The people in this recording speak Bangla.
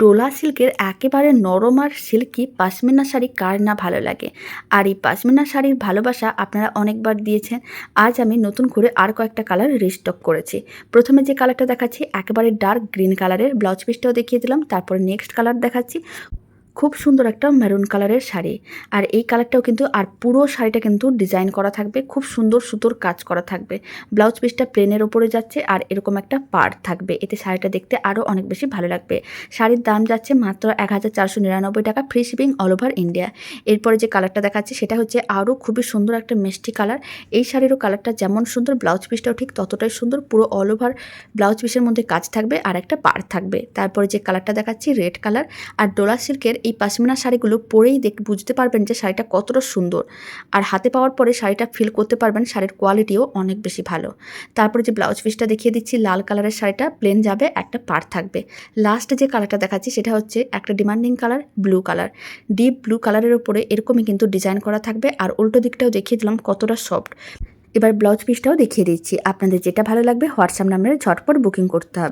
ডোলা সিল্কের একেবারে নরম আর সিল্কি পাশমিনা শাড়ি কার না ভালো লাগে? আর এই পাশমিনা শাড়ির ভালোবাসা আপনারা অনেকবার দিয়েছেন। আজ আমি নতুন করে আর কয়েকটা কালার রিস্টক করেছি। প্রথমে যে কালারটা দেখাচ্ছি, একেবারে ডার্ক গ্রিন কালারের ব্লাউজ পিসটাও দেখিয়ে দিলাম, তারপরে নেক্সট কালার দেখাচ্ছি। খুব সুন্দর একটা মেরুন কালারের শাড়ি। আর এই কালারটাও কিন্তু, আর পুরো শাড়িটা কিন্তু ডিজাইন করা থাকবে, খুব সুন্দর সুতোর কাজ করা থাকবে। ব্লাউজ পিসটা প্লেনের ওপরে যাচ্ছে, আর এরকম একটা পাড় থাকবে। এতে শাড়িটা দেখতে আরও অনেক বেশি ভালো লাগবে। শাড়ির দাম যাচ্ছে মাত্র এক হাজার চারশো নিরানব্বই টাকা free shipping all over India এরপরে যে কালারটা দেখাচ্ছে, সেটা হচ্ছে আরও খুবই সুন্দর একটা মিষ্টি কালার এই শাড়িরও কালারটা যেমন সুন্দর ব্লাউজ পিসটাও ঠিক ততটাই সুন্দর, পুরো অল ওভার ব্লাউজ পিসের মধ্যে কাজ থাকবে, আর একটা পাড় থাকবে। তারপরে যে কালারটা দেখাচ্ছি রেড কালার আর ডোলা সিল্কের এই পাশমিনা শাড়িগুলো পরেই দেখ, বুঝতে পারবেন যে শাড়িটা কতটা সুন্দর। আর হাতে পাওয়ার পরে শাড়িটা ফিল করতে পারবেন শাড়ির কোয়ালিটিও অনেক বেশি ভালো। তারপরে যে ব্লাউজ পিসটা দেখিয়ে দিচ্ছি, লাল কালারের শাড়িটা প্লেন যাবে, একটা পাড় থাকবে। লাস্টে যে কালারটা দেখাচ্ছি সেটা হচ্ছে একটা demanding colour blue colour deep blue কালারের উপরে এরকমই কিন্তু ডিজাইন করা থাকবে। আর উল্টো দিকটাও দেখিয়ে দিলাম কতটা সফট এবার ব্লাউজ পিসটাও দেখিয়ে দিচ্ছি। আপনাদের যেটা ভালো লাগবে হোয়াটসঅ্যাপ নাম্বারে ঝটপট বুকিং করতে হবে।